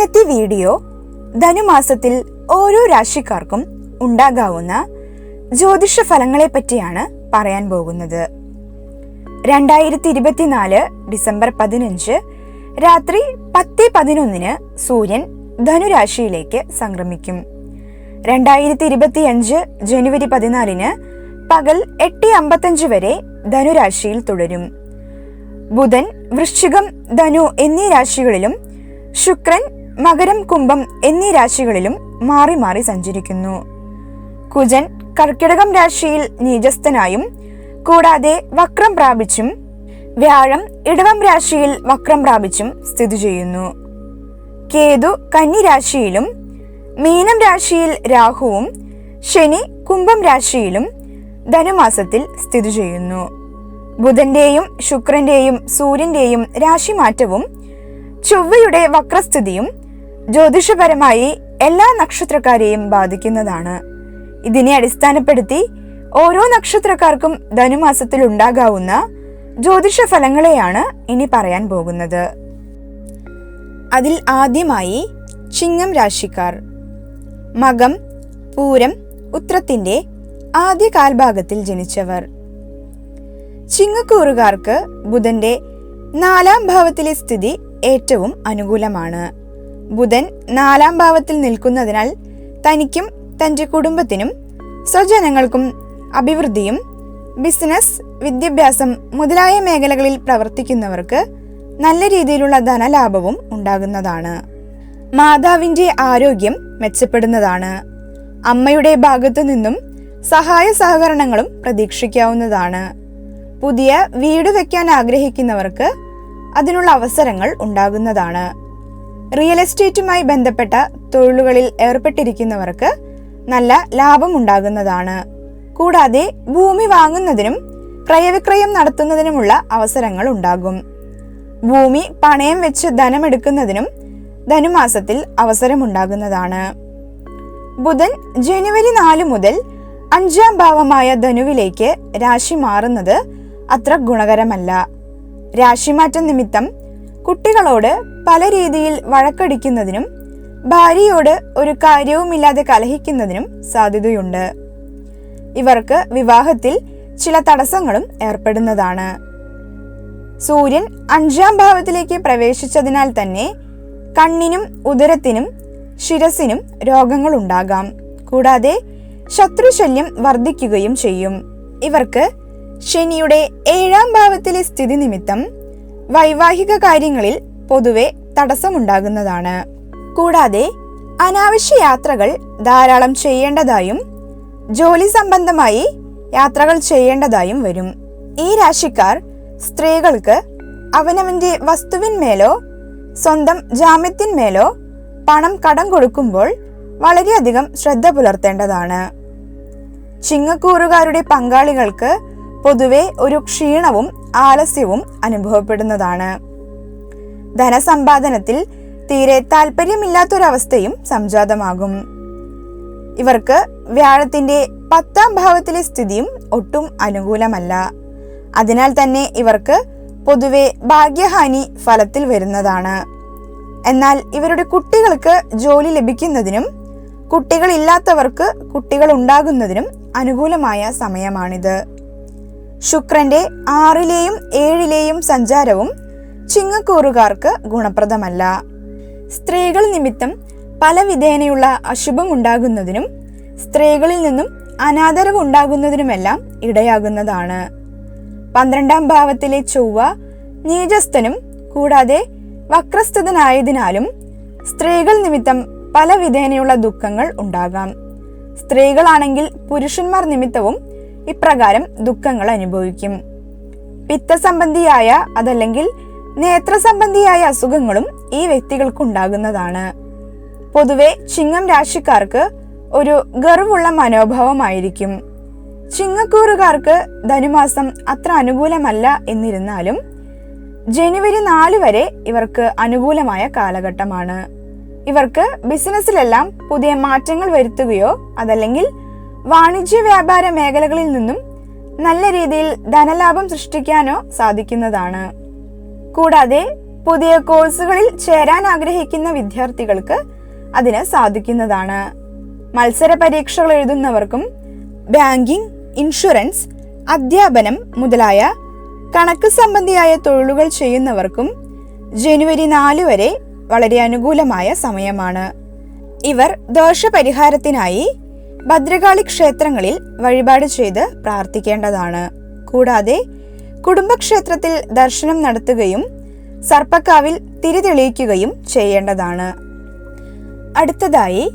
ഇന്നത്തെ വീഡിയോ ധനുമാസത്തിൽ ഓരോ രാശിക്കാർക്കും ഉണ്ടാകാവുന്ന ജ്യോതിഷ ഫലങ്ങളെ പറ്റിയാണ് പറയാൻ പോകുന്നത്. രണ്ടായിരത്തി ഇരുപത്തിനാല് ഡിസംബർ പതിനഞ്ച് രാത്രി പത്ത് പതിനൊന്നിന് സൂര്യൻ ധനുരാശിയിലേക്ക് സംക്രമിക്കും. രണ്ടായിരത്തി ഇരുപത്തിയഞ്ച് ജനുവരി പതിനാലിന് പകൽ എട്ട് അമ്പത്തഞ്ച് വരെ ധനുരാശിയിൽ തുടരും. ബുധൻ വൃശ്ചികം ധനു എന്നീ രാശികളിലും ശുക്രൻ മകരം കുംഭം എന്നീ രാശികളിലും മാറി മാറി സഞ്ചരിക്കുന്നു. കുജൻ കർക്കിടകം രാശിയിൽ നീചസ്ഥനായും കൂടാതെ വക്രം പ്രാപിച്ചും വ്യാഴം ഇടവം രാശിയിൽ വക്രം പ്രാപിച്ചും സ്ഥിതി ചെയ്യുന്നു. കേതു കന്നി രാശിയിലും മീനം രാശിയിൽ രാഹുവും ശനി കുംഭം രാശിയിലും ധനുമാസത്തിൽ സ്ഥിതി ചെയ്യുന്നു. ബുധന്റെയും ശുക്രന്റെയും സൂര്യന്റെയും രാശിമാറ്റവും ചൊവ്വയുടെ വക്രസ്ഥിതിയും ജ്യോതിഷപരമായി എല്ലാ നക്ഷത്രക്കാരെയും ബാധിക്കുന്നതാണ്. ഇതിനെ അടിസ്ഥാനപ്പെടുത്തി ഓരോ നക്ഷത്രക്കാർക്കും ധനുമാസത്തിൽ ഉണ്ടാകാവുന്ന ജ്യോതിഷ ഫലങ്ങളെയാണ് ഇനി പറയാൻ പോകുന്നത്. അതിൽ ആദ്യമായി ചിങ്ങം രാശിക്കാർ. മകം പൂരം ഉത്രത്തിന്റെ ആദ്യ കാൽഭാഗത്തിൽ ജനിച്ചവർ. ചിങ്ങക്കൂറുകാർക്ക് ബുധന്റെ നാലാം ഭാവത്തിലെ സ്ഥിതി ഏറ്റവും അനുകൂലമാണ്. ബുധൻ നാലാം ഭാവത്തിൽ നിൽക്കുന്നതിനാൽ തനിക്കും തന്റെ കുടുംബത്തിനും സ്വജനങ്ങൾക്കും അഭിവൃദ്ധിയും ബിസിനസ് വിദ്യാഭ്യാസം മുതലായ മേഖലകളിൽ പ്രവർത്തിക്കുന്നവർക്ക് നല്ല രീതിയിലുള്ള ധനലാഭവും ഉണ്ടാകുന്നതാണ്. മാതാവിന്റെ ആരോഗ്യം മെച്ചപ്പെടുന്നതാണ്. അമ്മയുടെ ഭാഗത്തു നിന്നും സഹായ സഹകരണങ്ങളും പ്രതീക്ഷിക്കാവുന്നതാണ്. പുതിയ വീട് വയ്ക്കാൻ ആഗ്രഹിക്കുന്നവർക്ക് അതിനുള്ള അവസരങ്ങൾ ഉണ്ടാകുന്നതാണ്. റിയൽ എസ്റ്റേറ്റുമായി ബന്ധപ്പെട്ട തൊഴിലുകളിൽ ഏർപ്പെട്ടിരിക്കുന്നവർക്ക് നല്ല ലാഭമുണ്ടാകുന്നതാണ് കൂടാതെ ഭൂമി വാങ്ങുന്നതിനും ക്രയവിക്രയം നടത്തുന്നതിനുമുള്ള അവസരങ്ങൾ ഉണ്ടാകും. ഭൂമി പണയം വെച്ച് ധനമെടുക്കുന്നതിനും ധനുമാസത്തിൽ അവസരമുണ്ടാകുന്നതാണ് ബുധൻ ജനുവരി നാല് മുതൽ അഞ്ചാം ഭാവമായ ധനുവിലേക്ക് രാശി മാറുന്നത് അത്ര ഗുണകരമല്ല. രാശിമാറ്റം നിമിത്തം കുട്ടികളോട് പല രീതിയിൽ വഴക്കടിക്കുന്നതിനും ഭാര്യയോട് ഒരു കാര്യവുമില്ലാതെ കലഹിക്കുന്നതിനും സാധ്യതയുണ്ട്. ഇവർക്ക് വിവാഹത്തിൽ ചില തടസ്സങ്ങളും ഏർപ്പെടുന്നതാണ്. സൂര്യൻ അഞ്ചാം ഭാവത്തിലേക്ക് പ്രവേശിച്ചതിനാൽ തന്നെ കണ്ണിനും ഉദരത്തിനും ശിരസിനും രോഗങ്ങൾ ഉണ്ടാകാം കൂടാതെ ശത്രുശല്യം വർദ്ധിക്കുകയും ചെയ്യും. ഇവർക്ക് ശനിയുടെ ഏഴാം ഭാവത്തിലെ സ്ഥിതി നിമിത്തം വൈവാഹിക കാര്യങ്ങളിൽ പൊതുവെ തടസ്സമുണ്ടാകുന്നതാണ്. കൂടാതെ അനാവശ്യ യാത്രകൾ ധാരാളം ചെയ്യേണ്ടതായും ജോലി സംബന്ധമായി യാത്രകൾ ചെയ്യേണ്ടതായും വരും. ഈ രാശിക്കാർ സ്ത്രീകൾക്ക് അവനവന്റെ വസ്തുവിന്മേലോ സ്വന്തം ജാമ്യത്തിന്മേലോ പണം കടം കൊടുക്കുമ്പോൾ വളരെയധികം ശ്രദ്ധ പുലർത്തേണ്ടതാണ്. ചിങ്ങക്കൂറുകാരുടെ പങ്കാളികൾക്ക് പൊതുവെ ഒരു ക്ഷീണവും ആലസ്യവും അനുഭവപ്പെടുന്നതാണ്. ധനസമ്പാദനത്തിൽ തീരെ താല്പര്യമില്ലാത്തൊരവസ്ഥയും സംജാതമാകും. ഇവർക്ക് വ്യാഴത്തിന്റെ പത്താം ഭാവത്തിലെ സ്ഥിതിയും ഒട്ടും അനുകൂലമല്ല. അതിനാൽ തന്നെ ഇവർക്ക് പൊതുവെ ഭാഗ്യഹാനി ഫലത്തിൽ വരുന്നതാണ്. എന്നാൽ ഇവരുടെ കുട്ടികൾക്ക് ജോലി ലഭിക്കുന്നതിനും കുട്ടികളില്ലാത്തവർക്ക് കുട്ടികൾ ഉണ്ടാകുന്നതിനും അനുകൂലമായ സമയമാണിത്. ശുക്രന്റെ ആറിലെയും ഏഴിലെയും സഞ്ചാരവും ചിങ്ങക്കൂറുകാർക്ക് ഗുണപ്രദമല്ല. സ്ത്രീകൾ നിമിത്തം പല വിധേനയുള്ള അശുഭം ഉണ്ടാകുന്നതിനും സ്ത്രീകളിൽ നിന്നും അനാദരവ് ഉണ്ടാകുന്നതിനുമെല്ലാം ഇടയാകുന്നതാണ്. പന്ത്രണ്ടാം ഭാവത്തിലെ ചൊവ്വ നീചസ്ഥനും കൂടാതെ വക്രസ്ഥിതനായതിനാലും സ്ത്രീകൾ നിമിത്തം പല വിധേനയുള്ള ദുഃഖങ്ങൾ ഉണ്ടാകാം. സ്ത്രീകളാണെങ്കിൽ പുരുഷന്മാർ നിമിത്തവും ഇപ്രകാരം ദുഃഖങ്ങൾ അനുഭവിക്കും. പിത്തസംബന്ധിയായ അതല്ലെങ്കിൽ നേത്രസംബന്ധിയായ അസുഖങ്ങളും ഈ വ്യക്തികൾക്ക് ഉണ്ടാകുന്നതാണ് പൊതുവെ ചിങ്ങം രാശിക്കാർക്ക് ഒരു ഗർവുള്ള മനോഭാവമായിരിക്കും. ചിങ്ങക്കൂറുകാർക്ക് ധനുമാസം അത്ര അനുകൂലമല്ല എന്നിരുന്നാലും ജനുവരി നാല് വരെ ഇവർക്ക് അനുകൂലമായ കാലഘട്ടമാണ്. ഇവർക്ക് ബിസിനസ്സിലെല്ലാം പുതിയ മാറ്റങ്ങൾ വരുത്തുകയോ അതല്ലെങ്കിൽ വാണിജ്യ വ്യാപാര മേഖലകളിൽ നിന്നും നല്ല രീതിയിൽ ധനലാഭം സൃഷ്ടിക്കാനോ സാധിക്കുന്നതാണ്. കൂടാതെ പുതിയ കോഴ്സുകളിൽ ചേരാൻ ആഗ്രഹിക്കുന്ന വിദ്യാർത്ഥികൾക്ക് അതിന് സാധിക്കുന്നതാണ്. മത്സര പരീക്ഷകൾ എഴുതുന്നവർക്കും ബാങ്കിംഗ് ഇൻഷുറൻസ് അധ്യാപനം മുതലായ കണക്ക് സംബന്ധിയായ തൊഴിലുകൾ ചെയ്യുന്നവർക്കും ജനുവരി നാല് വരെ വളരെ അനുകൂലമായ സമയമാണ്. ഇവർ ദോഷപരിഹാരത്തിനായി ഭദ്രകാളി ക്ഷേത്രങ്ങളിൽ വഴിപാട് ചെയ്ത് പ്രാർത്ഥിക്കേണ്ടതാണ്. കൂടാതെ കുടുംബക്ഷേത്രത്തിൽ ദർശനം നടത്തുകയും സർപ്പക്കാവിൽ തിരിതെളിയിക്കുകയും ചെയ്യേണ്ടതാണ്. അടുത്തതായി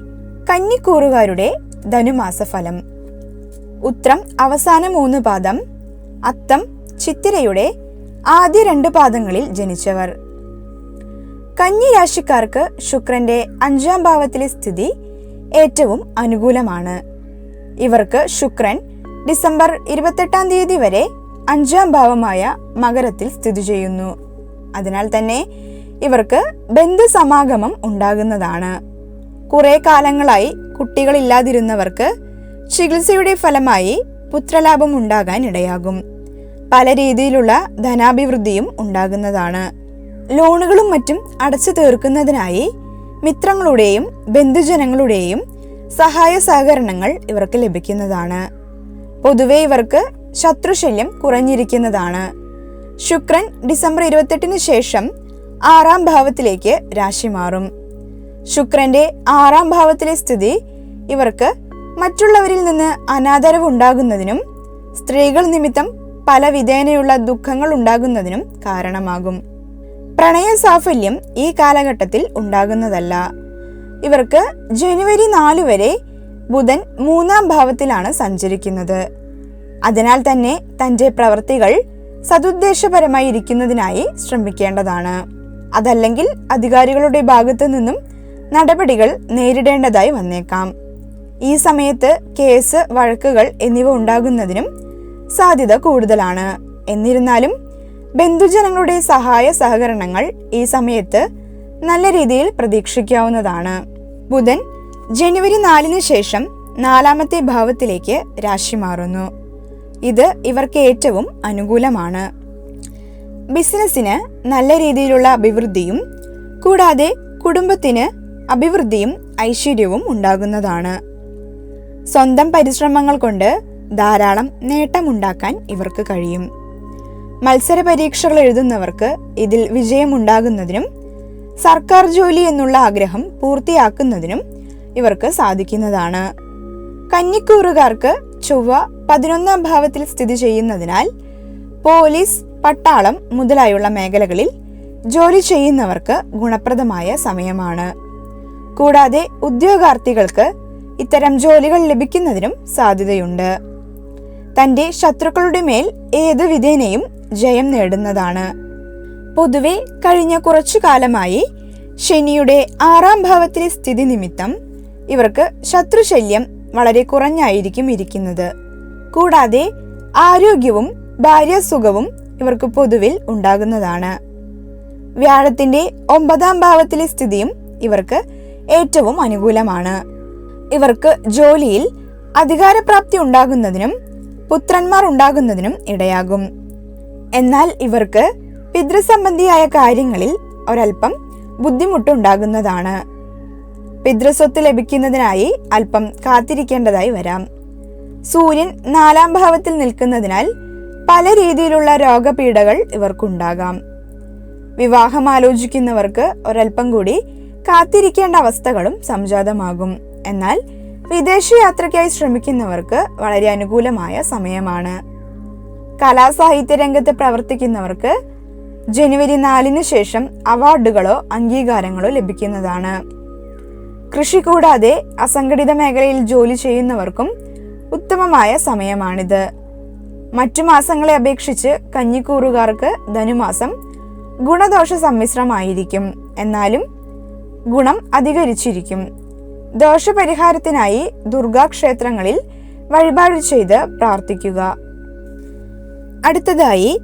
കന്നിക്കൂറുകാരുടെ ധനുമാസഫലം. ഉത്രം അവസാന മൂന്ന് പാദം അത്തം ചിത്തിരയുടെ ആദ്യ രണ്ട് പാദങ്ങളിൽ ജനിച്ചവർ. കന്നി രാശിക്കാർക്ക് ശുക്രന്റെ അഞ്ചാം ഭാവത്തിലെ സ്ഥിതി ഏറ്റവും അനുകൂലമാണ്. ഇവർക്ക് ശുക്രൻ ഡിസംബർ ഇരുപത്തെട്ടാം തീയതി വരെ അഞ്ചാം ഭാവമായ മകരത്തിൽ സ്ഥിതി ചെയ്യുന്നു. അതിനാൽ തന്നെ ഇവർക്ക് ബന്ധുസമാഗമം ഉണ്ടാകുന്നതാണ്. കുറെ കാലങ്ങളായി കുട്ടികളില്ലാതിരുന്നവർക്ക് ചികിത്സയുടെ ഫലമായി പുത്രലാഭം ഉണ്ടാകാൻ ഇടയാകും. പല രീതിയിലുള്ള ധനാഭിവൃദ്ധിയും ഉണ്ടാകുന്നതാണ്. ലോണുകളും മറ്റും അടച്ചു തീർക്കുന്നതിനായി മിത്രങ്ങളുടെയും ബന്ധുജനങ്ങളുടെയും സഹായ സഹകരണങ്ങൾ ഇവർക്ക് ലഭിക്കുന്നതാണ്. പൊതുവെ ഇവർക്ക് ശത്രുശല്യം കുറഞ്ഞിരിക്കുന്നതാണ്. ശുക്രൻ ഡിസംബർ ഇരുപത്തെട്ടിന് ശേഷം ആറാം ഭാവത്തിലേക്ക് രാശി മാറും. ശുക്രന്റെ ആറാം ഭാവത്തിലെ സ്ഥിതി ഇവർക്ക് മറ്റുള്ളവരിൽ നിന്ന് അനാദരവ് ഉണ്ടാകുന്നതിനും സ്ത്രീകൾ നിമിത്തം പല വിധേനയുള്ള ദുഃഖങ്ങൾ ഉണ്ടാകുന്നതിനും കാരണമാകും. പ്രണയ സാഫല്യം ഈ കാലഘട്ടത്തിൽ ഉണ്ടാകുന്നതല്ല. ഇവർക്ക് ജനുവരി നാല് വരെ ബുധൻ മൂന്നാം ഭാവത്തിലാണ് സഞ്ചരിക്കുന്നത്. അതിനാൽ തന്നെ തന്റെ പ്രവൃത്തികൾ സതുദ്ദേശപരമായി ഇരിക്കുന്നതിനായി ശ്രമിക്കേണ്ടതാണ്. അതല്ലെങ്കിൽ അധികാരികളുടെ ഭാഗത്തു നിന്നും നടപടികൾ നേരിടേണ്ടതായി വന്നേക്കാം. ഈ സമയത്ത് കേസ് വഴക്കുകൾ എന്നിവ ഉണ്ടാകുന്നതിനും സാധ്യത കൂടുതലാണ്. എന്നിരുന്നാലും ബന്ധുജനങ്ങളുടെ സഹായ സഹകരണങ്ങൾ ഈ സമയത്ത് നല്ല രീതിയിൽ പ്രതീക്ഷിക്കാവുന്നതാണ്. ബുധൻ ജനുവരി നാലിന് ശേഷം നാലാമത്തെ ഭാവത്തിലേക്ക് രാശി മാറുന്നു. ഇത് ഇവർക്ക് ഏറ്റവും അനുകൂലമാണ്. ബിസിനസ്സിന് നല്ല രീതിയിലുള്ള അഭിവൃദ്ധിയും കൂടാതെ കുടുംബത്തിന് അഭിവൃദ്ധിയും ഐശ്വര്യവും ഉണ്ടാകുന്നതാണ്. സ്വന്തം പരിശ്രമങ്ങൾ കൊണ്ട് ധാരാളം നേട്ടമുണ്ടാക്കാൻ ഇവർക്ക് കഴിയും. മത്സര പരീക്ഷകൾ എഴുതുന്നവർക്ക് ഇതിൽ വിജയമുണ്ടാകുന്നതിനും സർക്കാർ ജോലി എന്നുള്ള ആഗ്രഹം പൂർത്തിയാക്കുന്നതിനും ഇവർക്ക് സാധിക്കുന്നതാണ്. കന്നിക്കൂറുകാർക്ക് ചൊവ്വ പതിനൊന്നാം ഭാവത്തിൽ സ്ഥിതി ചെയ്യുന്നതിനാൽ പോലീസ് പട്ടാളം മുതലായുള്ള മേഖലകളിൽ ജോലി ചെയ്യുന്നവർക്ക് ഗുണപ്രദമായ സമയമാണ്. കൂടാതെ ഉദ്യോഗാർത്ഥികൾക്ക് ഇത്തരം ജോലികൾ ലഭിക്കുന്നതിനും സാധ്യതയുണ്ട്. തന്റെ ശത്രുക്കളുടെ മേൽ ഏത് വിധേനയും ജയം നേടുന്നതാണ്. പൊതുവെ കഴിഞ്ഞ കുറച്ചു കാലമായി ശനിയുടെ ആറാം ഭാവത്തിലെ സ്ഥിതി നിമിത്തം ഇവർക്ക് ശത്രുശല്യം വളരെ കുറഞ്ഞായിരിക്കും ഇരിക്കുന്നത്. കൂടാതെ ആരോഗ്യവും ഭാര്യസുഖവും ഇവർക്ക് പൊതുവിൽ ഉണ്ടാകുന്നതാണ്. വ്യാഴത്തിന്റെ ഒമ്പതാം ഭാവത്തിലെ സ്ഥിതിയും ഇവർക്ക് ഏറ്റവും അനുകൂലമാണ്. ഇവർക്ക് ജോലിയിൽ അധികാരപ്രാപ്തി ഉണ്ടാകുന്നതിനും പുത്രന്മാർ ഉണ്ടാകുന്നതിനും ഇടയാകും. എന്നാൽ ഇവർക്ക് പിതൃസംബന്ധിയായ കാര്യങ്ങളിൽ ഒരൽപ്പം ബുദ്ധിമുട്ടുണ്ടാകുന്നതാണ്. പിതൃസ്വത്ത് ലഭിക്കുന്നതിനായി അല്പം കാത്തിരിക്കേണ്ടതായി വരാം. സൂര്യൻ നാലാം ഭാവത്തിൽ നിൽക്കുന്നതിനാൽ പല രീതിയിലുള്ള രോഗപീഠകൾ ഇവർക്കുണ്ടാകാം. വിവാഹം ആലോചിക്കുന്നവർക്ക് ഒരൽപ്പം കൂടി കാത്തിരിക്കേണ്ട അവസ്ഥകളും സംജാതമാകും. എന്നാൽ വിദേശയാത്രയ്ക്കായി ശ്രമിക്കുന്നവർക്ക് വളരെ അനുകൂലമായ സമയമാണ്. കലാസാഹിത്യ രംഗത്ത് പ്രവർത്തിക്കുന്നവർക്ക് ജനുവരി നാലിന് ശേഷം അവാർഡുകളോ അംഗീകാരങ്ങളോ ലഭിക്കുന്നതാണ്. കൃഷി കൂടാതെ അസംഘടിത മേഖലയിൽ ജോലി ചെയ്യുന്നവർക്കും ഉത്തമമായ സമയമാണിത്. മറ്റു മാസങ്ങളെ അപേക്ഷിച്ച് കഞ്ഞിക്കൂറുകാർക്ക് ധനുമാസം ഗുണദോഷ സമ്മിശ്രമായിരിക്കും. എന്നാലും ഗുണം അധികരിച്ചിരിക്കും. ദോഷപരിഹാരത്തിനായി ദുർഗാക്ഷേത്രങ്ങളിൽ വഴിപാട് ചെയ്ത് പ്രാർത്ഥിക്കുക. അടുത്തതായി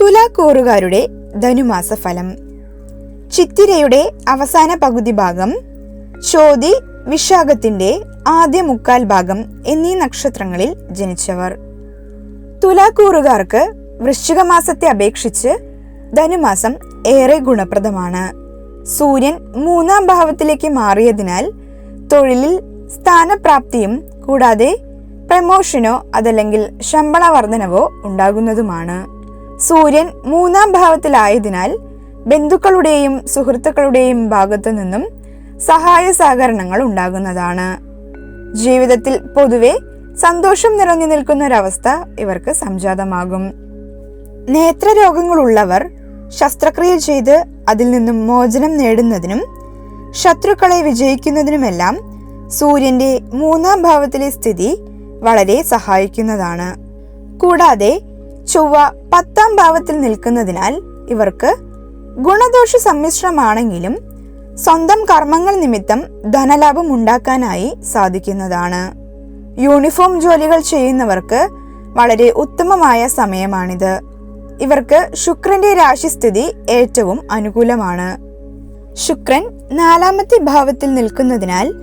തുലാക്കൂറുകാരുടെ ധനുമാസ ഫലം. ചിത്തിരയുടെ അവസാന പകുതി ഭാഗം ചോതി വിശാഖത്തിന്റെ ആദ്യ മുക്കാൽ ഭാഗം എന്നീ നക്ഷത്രങ്ങളിൽ ജനിച്ചവർ. തുലാക്കൂറുകാർക്ക് വൃശ്ചിക മാസത്തെ അപേക്ഷിച്ച് ധനുമാസം ഏറെ ഗുണപ്രദമാണ്. സൂര്യൻ മൂന്നാം ഭാവത്തിലേക്ക് മാറിയതിനാൽ തൊഴിലിൽ സ്ഥാനപ്രാപ്തിയും കൂടാതെ പ്രമോഷനോ അതല്ലെങ്കിൽ ശമ്പള വർധനവോ ഉണ്ടാകുന്നതുമാണ്. സൂര്യൻ മൂന്നാം ഭാവത്തിലായതിനാൽ ബന്ധുക്കളുടെയും സുഹൃത്തുക്കളുടെയും ഭാഗത്തു നിന്നും സഹായ സഹകരണങ്ങൾ ഉണ്ടാകുന്നതാണ്. ജീവിതത്തിൽ പൊതുവെ സന്തോഷം നിറഞ്ഞു നിൽക്കുന്ന ഒരവസ്ഥ ഇവർക്ക് സംജാതമാകും. നേത്രരോഗങ്ങളുള്ളവർ ശസ്ത്രക്രിയ ചെയ്ത് അതിൽ നിന്നും മോചനം നേടുന്നതിനും ശത്രുക്കളെ വിജയിക്കുന്നതിനുമെല്ലാം സൂര്യന്റെ മൂന്നാം ഭാവത്തിലെ സ്ഥിതി വളരെ സഹായിക്കുന്നതാണ്. കൂടാതെ ചൊവ്വ പത്താം ഭാവത്തിൽ നിൽക്കുന്നതിനാൽ ഇവർക്ക് ഗുണദോഷ സമ്മിശ്രമാണെങ്കിലും സ്വന്തം കർമ്മങ്ങൾ നിമിത്തം ധനലാഭം ഉണ്ടാക്കാനായി സാധിക്കുന്നതാണ്. യൂണിഫോം ജോലികൾ ചെയ്യുന്നവർക്ക് വളരെ ഉത്തമമായ സമയമാണിത്. ഇവർക്ക് ശുക്രന്റെ രാശിസ്ഥിതി ഏറ്റവും അനുകൂലമാണ്. ശുക്രൻ നാലാമത്തെ ഭാവത്തിൽ നിൽക്കുന്നതിനാൽ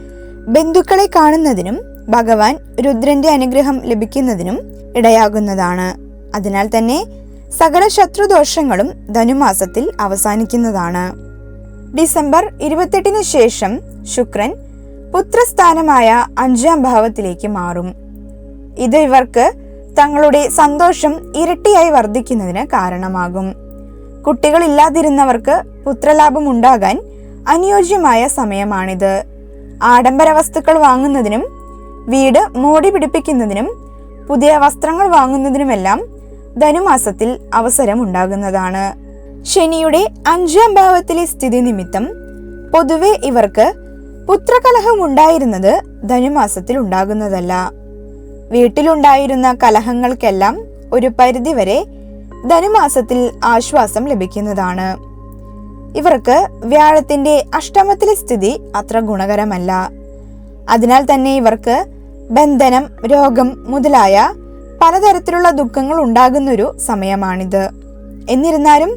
ബന്ധുക്കളെ കാണുന്നതിനും ഭഗവാൻ രുദ്രന്റെ അനുഗ്രഹം ലഭിക്കുന്നതിനും ഇടയാകുന്നതാണ്. അതിനാൽ തന്നെ സകല ശത്രുദോഷങ്ങളും ധനുമാസത്തിൽ അവസാനിക്കുന്നതാണ്. ഡിസംബർ ഇരുപത്തെട്ടിന് ശേഷം ശുക്രൻ പുത്രസ്ഥാനമായ അഞ്ചാം ഭാവത്തിലേക്ക് മാറും. ഇത് ഇവർക്ക് തങ്ങളുടെ സന്തോഷം ഇരട്ടിയായി വർദ്ധിക്കുന്നതിന് കാരണമാകും. കുട്ടികളില്ലാതിരുന്നവർക്ക് പുത്രലാഭം ഉണ്ടാകാൻ അനുയോജ്യമായ സമയമാണിത്. ആഡംബര വസ്തുക്കൾ വാങ്ങുന്നതിനും വീട് മോടി പിടിപ്പിക്കുന്നതിനും പുതിയ വസ്ത്രങ്ങൾ വാങ്ങുന്നതിനുമെല്ലാം ധനുമാസത്തിൽ അവസരം ഉണ്ടാകുന്നതാണ് ശനിയുടെ അഞ്ചാം ഭാവത്തിലെ സ്ഥിതി നിമിത്തം പൊതുവെ ഇവർക്ക് പുത്രകലഹം ഉണ്ടായിരുന്നത് ധനുമാസത്തിൽ ഉണ്ടാകുന്നതല്ല. വീട്ടിലുണ്ടായിരുന്ന കലഹങ്ങൾക്കെല്ലാം ഒരു പരിധിവരെ ധനുമാസത്തിൽ ആശ്വാസം ലഭിക്കുന്നതാണ്. ഇവർക്ക് വ്യാഴത്തിന്റെ അഷ്ടമത്തിലെ സ്ഥിതി അത്ര ഗുണകരമല്ല. അതിനാൽ തന്നെ ഇവർക്ക് ബന്ധനം രോഗം മുതലായ പലതരത്തിലുള്ള ദുഃഖങ്ങൾ ഉണ്ടാകുന്നൊരു സമയമാണിത്. എന്നിരുന്നാലും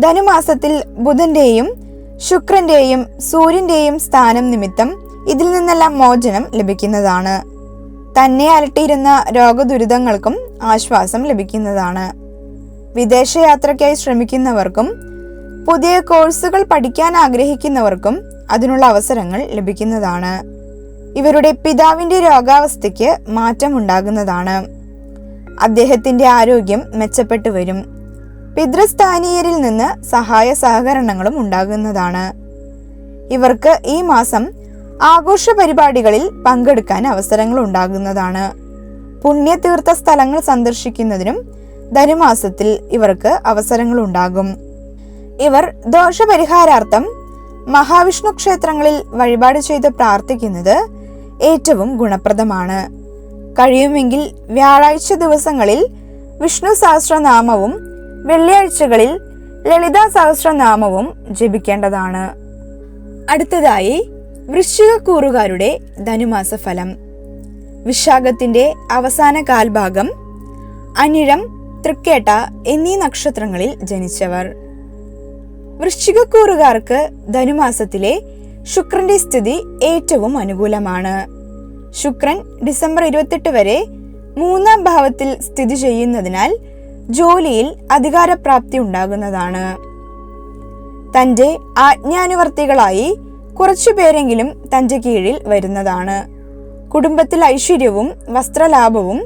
ധനുമാസത്തിൽ ബുധന്റെയും ശുക്രന്റെയും സൂര്യന്റെയും സ്ഥാനം നിമിത്തം ഇതിൽ നിന്നെല്ലാം മോചനം ലഭിക്കുന്നതാണ്. തന്നെ അലട്ടിയിരുന്ന രോഗദുരിതങ്ങൾക്കും ആശ്വാസം ലഭിക്കുന്നതാണ്. വിദേശയാത്രയ്ക്കായി ശ്രമിക്കുന്നവർക്കും പുതിയ കോഴ്സുകൾ പഠിക്കാൻ ആഗ്രഹിക്കുന്നവർക്കും അതിനുള്ള അവസരങ്ങൾ ലഭിക്കുന്നതാണ്. ഇവരുടെ പിതാവിന്റെ രോഗാവസ്ഥയ്ക്ക് മാറ്റമുണ്ടാകുന്നതാണ്. അദ്ദേഹത്തിന്റെ ആരോഗ്യം മെച്ചപ്പെട്ടു വരും. പിതൃസ്ഥാനീയരിൽ നിന്ന് സഹായ സഹകരണങ്ങളും ഉണ്ടാകുന്നതാണ്. ഇവർക്ക് ഈ മാസം ആഘോഷ പരിപാടികളിൽ പങ്കെടുക്കാൻ അവസരങ്ങൾ ഉണ്ടാകുന്നതാണ്. പുണ്യതീർത്ഥ സ്ഥലങ്ങൾ സന്ദർശിക്കുന്നതിനും ധനുമാസത്തിൽ ഇവർക്ക് അവസരങ്ങൾ ഉണ്ടാകും. ഇവർ ദോഷപരിഹാരാർത്ഥം മഹാവിഷ്ണു ക്ഷേത്രങ്ങളിൽ വഴിപാട് ചെയ്ത് പ്രാർത്ഥിക്കുന്നത് ഏറ്റവും ഗുണപ്രദമാണ്. കഴിയുമെങ്കിൽ വ്യാഴാഴ്ച ദിവസങ്ങളിൽ വിഷ്ണു സഹസ്രനാമവും വെള്ളിയാഴ്ചകളിൽ ലളിത സഹസ്രനാമവും ജപിക്കേണ്ടതാണ്. അടുത്തതായി വൃശ്ചിക കൂറുകാരുടെ ധനുമാസ ഫലം വിശാഖത്തിന്റെ അവസാന കാൽഭാഗം അനിഴം തൃക്കേട്ട എന്നീ നക്ഷത്രങ്ങളിൽ ജനിച്ചവർ. വൃശ്ചികക്കൂറുകാർക്ക് ധനുമാസത്തിലെ ശുക്രന്റെ സ്ഥിതി ഏറ്റവും അനുകൂലമാണ്. ശുക്രൻ ഡിസംബർ ഇരുപത്തെട്ട് വരെ മൂന്നാം ഭാവത്തിൽ സ്ഥിതി ചെയ്യുന്നതിനാൽ ജോലിയിൽ അധികാരപ്രാപ്തി ഉണ്ടാകുന്നതാണ്. തന്റെ ആജ്ഞാനുവർത്തികളായി കുറച്ചു പേരെങ്കിലും തന്റെ കീഴിൽ വരുന്നതാണ്. കുടുംബത്തിൽ ഐശ്വര്യവും വസ്ത്രലാഭവും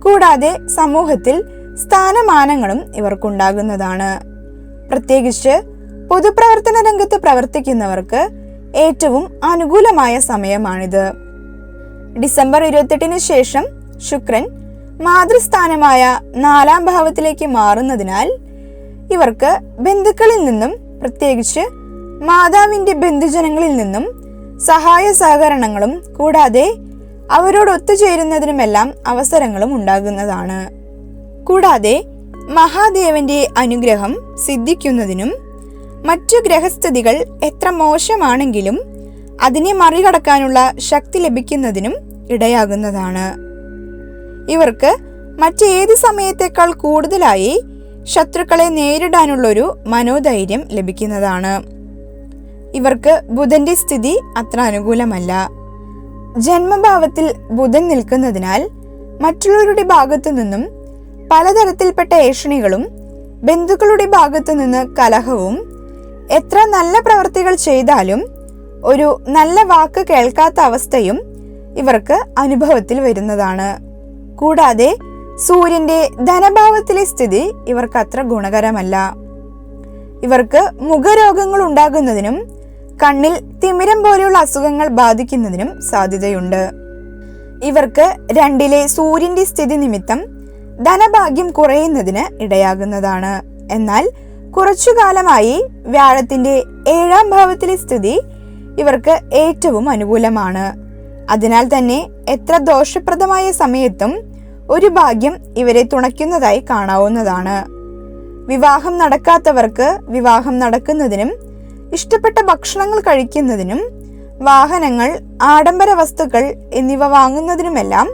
കൂടാതെ സമൂഹത്തിൽ സ്ഥാനമാനങ്ങളും ഇവർക്കുണ്ടാകുന്നതാണ്. പ്രത്യേകിച്ച് പൊതുപ്രവർത്തന രംഗത്ത് പ്രവർത്തിക്കുന്നവർക്ക് ഏറ്റവും അനുകൂലമായ സമയമാണിത്. ഡിസംബർ ഇരുപത്തെട്ടിന് ശേഷം ശുക്രൻ മാതൃസ്ഥാനമായ നാലാം ഭാവത്തിലേക്ക് മാറുന്നതിനാൽ ഇവർക്ക് ബന്ധുക്കളിൽ നിന്നും പ്രത്യേകിച്ച് മാതാവിന്റെ ബന്ധുജനങ്ങളിൽ നിന്നും സഹായ സഹകരണങ്ങളും കൂടാതെ അവരോട് ഒത്തുചേരുന്നതിനുമെല്ലാം അവസരങ്ങളും ഉണ്ടാകുന്നതാണ്. കൂടാതെ മഹാദേവന്റെ അനുഗ്രഹം സിദ്ധിക്കുന്നതിനും മറ്റു ഗ്രഹസ്ഥിതികൾ എത്ര മോശമാണെങ്കിലും അതിനെ മറികടക്കാനുള്ള ശക്തി ലഭിക്കുന്നതിനും ഇടയാകുന്നതാണ്. ഇവർക്ക് മറ്റേത് സമയത്തേക്കാൾ കൂടുതലായി ശത്രുക്കളെ നേരിടാനുള്ളൊരു മനോധൈര്യം ലഭിക്കുന്നതാണ്. ഇവർക്ക് ബുധന്റെ സ്ഥിതി അത്ര അനുകൂലമല്ല. ജന്മഭാവത്തിൽ ബുധൻ നിൽക്കുന്നതിനാൽ മറ്റുള്ളവരുടെ ഭാഗത്തു നിന്നും പലതരത്തിൽപ്പെട്ട ഏഷണികളും ബന്ധുക്കളുടെ ഭാഗത്തു നിന്ന് കലഹവും എത്ര നല്ല പ്രവൃത്തികൾ ചെയ്താലും ഒരു നല്ല വാക്ക് കേൾക്കാത്ത അവസ്ഥയും ഇവർക്ക് അനുഭവത്തിൽ വരുന്നതാണ്. കൂടാതെ സൂര്യന്റെ ധനഭാവത്തിലെ സ്ഥിതി ഇവർക്ക് അത്ര ഗുണകരമല്ല. ഇവർക്ക് മുഖരോഗങ്ങൾ ഉണ്ടാകുന്നതിനും കണ്ണിൽ തിമിരം പോലെയുള്ള അസുഖങ്ങൾ ബാധിക്കുന്നതിനും സാധ്യതയുണ്ട്. ഇവർക്ക് രണ്ടിലെ സൂര്യന്റെ സ്ഥിതി നിമിത്തം ധനഭാഗ്യം കുറയുന്നതിന് ഇടയാകുന്നതാണ്. എന്നാൽ കുറച്ചു കാലമായി വ്യാഴത്തിന്റെ ഏഴാം ഭാവത്തിലെ സ്ഥിതി ഇവർക്ക് ഏറ്റവും അനുകൂലമാണ്. അതിനാൽ തന്നെ എത്ര ദോഷപ്രദമായ സമയത്തും ഒരു ഭാഗ്യം ഇവരെ തുണയ്ക്കുന്നതായി കാണാവുന്നതാണ്. വിവാഹം നടക്കാത്തവർക്ക് വിവാഹം നടക്കുന്നതിനും ഇഷ്ടപ്പെട്ട ഭക്ഷണങ്ങൾ കഴിക്കുന്നതിനും വാഹനങ്ങൾ ആഡംബര വസ്തുക്കൾ എന്നിവ വാങ്ങുന്നതിനുമെല്ലാം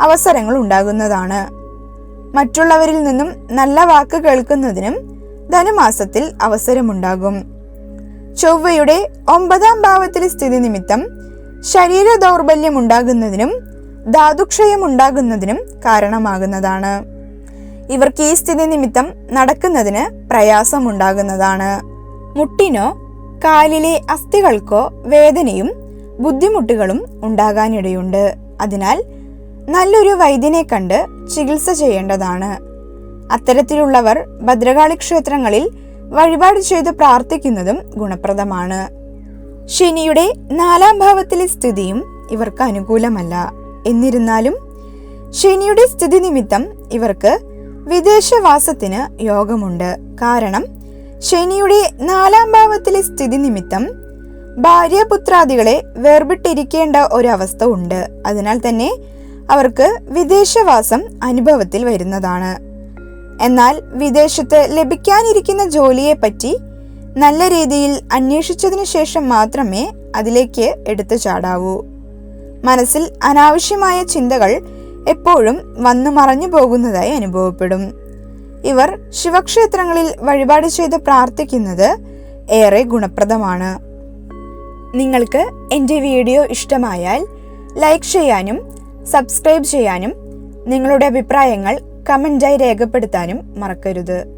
അവസരങ്ങൾ ഉണ്ടാകുന്നതാണ്. മറ്റുള്ളവരിൽ നിന്നും നല്ല വാക്ക് കേൾക്കുന്നതിനും ധനുമാസത്തിൽ അവസരമുണ്ടാകും. ചൊവ്വയുടെ ഒമ്പതാം ഭാവത്തിലെ സ്ഥിതി നിമിത്തം ശരീര ദൗർബല്യം ഉണ്ടാകുന്നതിനും ധാതുക്ഷയം ഉണ്ടാകുന്നതിനും കാരണമാകുന്നതാണ്. ഇവർക്ക് ഈ സ്ഥിതി നിമിത്തം നടക്കുന്നതിന് പ്രയാസമുണ്ടാകുന്നതാണ്. മുട്ടിനോ കാലിലെ അസ്ഥികൾക്കോ വേദനയും ബുദ്ധിമുട്ടുകളും ഉണ്ടാകാനിടയുണ്ട്. അതിനാൽ നല്ലൊരു വൈദ്യനെ കണ്ട് ചികിത്സ ചെയ്യേണ്ടതാണ്. അത്തരത്തിലുള്ളവർ ഭദ്രകാളി ക്ഷേത്രങ്ങളിൽ വഴിപാട് ചെയ്ത് പ്രാർത്ഥിക്കുന്നതും ഗുണപ്രദമാണ്. ശനിയുടെ നാലാം ഭാവത്തിലെ സ്ഥിതിയും ഇവർക്ക് അനുകൂലമല്ല. എന്നിരുന്നാലും ശനിയുടെ സ്ഥിതി നിമിത്തം ഇവർക്ക് വിദേശവാസത്തിന് യോഗമുണ്ട്. കാരണം ശനിയുടെ നാലാം ഭാവത്തിലെ സ്ഥിതി നിമിത്തം ഭാര്യപുത്രാദികളെ വേർപെട്ടിരിക്കേണ്ട ഒരവസ്ഥ ഉണ്ട്. അതിനാൽ തന്നെ അവർക്ക് വിദേശവാസം അനുഭവത്തിൽ വരുന്നതാണ്. എന്നാൽ വിദേശത്ത് ലഭിക്കാനിരിക്കുന്ന ജോലിയെപ്പറ്റി നല്ല രീതിയിൽ അന്വേഷിച്ചതിനു ശേഷം മാത്രമേ അതിലേക്ക് എടുത്തു ചാടാവൂ. മനസ്സിൽ അനാവശ്യമായ ചിന്തകൾ എപ്പോഴും വന്നു മറഞ്ഞു പോകുന്നതായി അനുഭവപ്പെടും. ഇവർ ശിവക്ഷേത്രങ്ങളിൽ വഴിപാട് ചെയ്ത് പ്രാർത്ഥിക്കുന്നത് ഏറെ ഗുണപ്രദമാണ്. നിങ്ങൾക്ക് എന്റെ വീഡിയോ ഇഷ്ടമായാൽ ലൈക്ക് ചെയ്യാനും സബ്സ്ക്രൈബ് ചെയ്യാനും നിങ്ങളുടെ അഭിപ്രായങ്ങൾ കമന്റായി രേഖപ്പെടുത്താനും മറക്കരുത്.